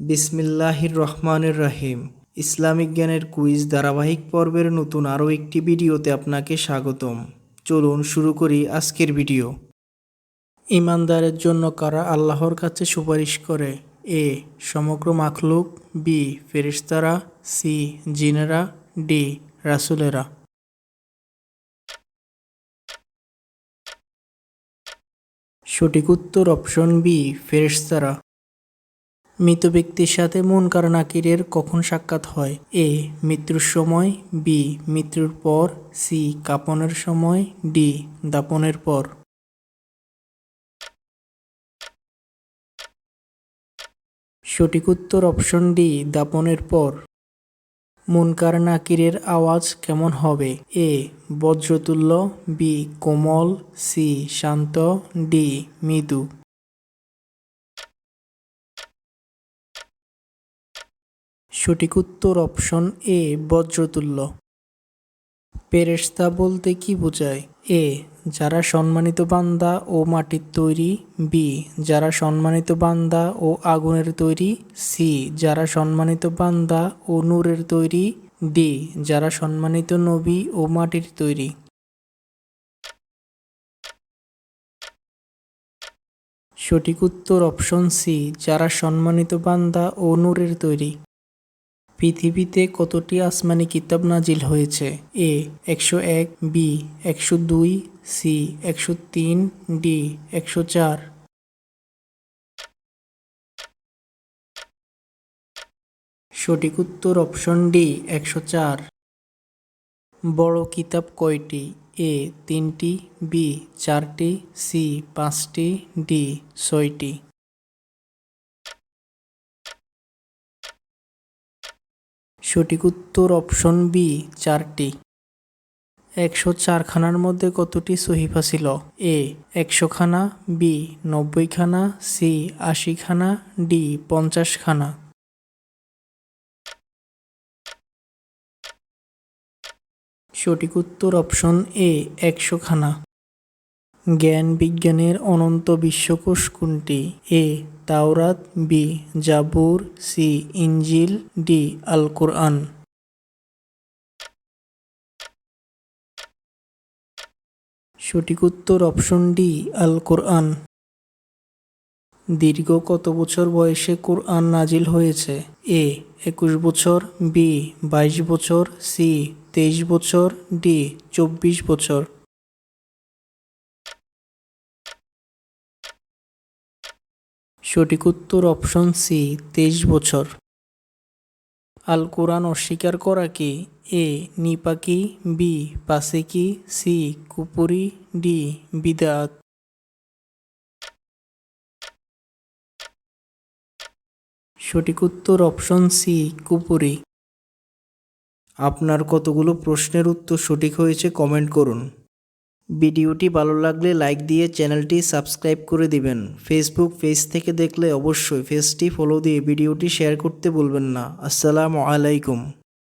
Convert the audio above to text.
বিসমিল্লাহির রহমানের রহিম। ইসলামিক জ্ঞানের কুইজ ধারাবাহিক পর্বের নতুন আরও একটি ভিডিওতে আপনাকে স্বাগতম। চলুন শুরু করি আজকের ভিডিও। ইমানদারের জন্য কারা আল্লাহর কাছে সুপারিশ করে? এ. সমগ্র মাখলুক। বি. ফেরেশতারা। সি. জিনেরা। ডি. রাসুলেরা। সঠিক উত্তর অপশন বি, ফেরেশতারা। মৃত ব্যক্তির সাথে মুনকার নাকিরের কখন সাক্ষাৎ হয়? এ. মৃত্যুর সময়। বি. মৃত্যুর পর। সি. কাপনের সময়। ডি. দাপনের পর। সঠিক উত্তর অপশন ডি, দাপনের পর। মুনকার নাকিরের আওয়াজ কেমন হবে? এ. বজ্রতুল্য। বি. কোমল। সি. শান্ত। ডি. মৃদু। সঠিক উত্তর অপশন এ, বজ্রতুল্য। পেরেস্তা বলতে কি বোঝায়? এ, যারা সম্মানিত বান্দা ও মাটির তৈরি। বি, যারা সম্মানিত বান্দা ও আগুনের তৈরি। সি, যারা সম্মানিত বান্দা ও নূরের তৈরি। ডি, যারা সম্মানিত নবী ও মাটির তৈরি। সঠিক উত্তর অপশন সি, যারা সম্মানিত বান্দা ও নূরের তৈরি। পৃথিবীতে কতটি আসমানি কিতাব নাজিল হয়েছে? এ, একশো এক, বি, একশো দুই, সি, একশো তিন, ডি, একশো চার। সঠিক উত্তর অপশন ডি, একশো চার। বড় কিতাব কয়টি? এ, তিনটি, বি, চারটি, সি, পাঁচটি, ডি, ছয়টি। সঠিক উত্তর অপশন বি চারটি। একশো চারখানার মধ্যে কতটি সহিফা ছিল? এ একশোখানা বি নব্বইখানা সি আশিখানা ডি পঞ্চাশখানা। সঠিক উত্তর অপশন এ একশোখানা। জ্ঞান বিজ্ঞানের অনন্ত বিশ্বকোষ কোনটি? এ তাওরাত, বি, জাবুর, সি ইঞ্জিল ডি আল কোরআন সঠিক উত্তর অপশন ডি আল কোরআন দীর্ঘ কত বছর বয়সে কোরআন নাজিল হয়েছে? এ, একুশ বছর, বি, বাইশ বছর, সি, তেইশ বছর, ডি, চব্বিশ বছর। সঠিক উত্তর অপশন সি তেইশ বছর। আল কোরআন অস্বীকার করা কি? এ নিপাকি বি পাসেকি সি কুপুরি? ডি বিদাত। সঠিক উত্তর অপশন সি কুপুরি। আপনার কতগুলো প্রশ্নের উত্তর সঠিক হয়েছে কমেন্ট করুন। ভিডিওটি ভালো লাগলে লাইক দিয়ে চ্যানেলটি সাবস্ক্রাইব করে দিবেন। ফেসবুক পেজ থেকে দেখলে অবশ্যই পেজটি ফলো দিয়ে ভিডিওটি শেয়ার করতে বলবেন না। আসসালামু আলাইকুম।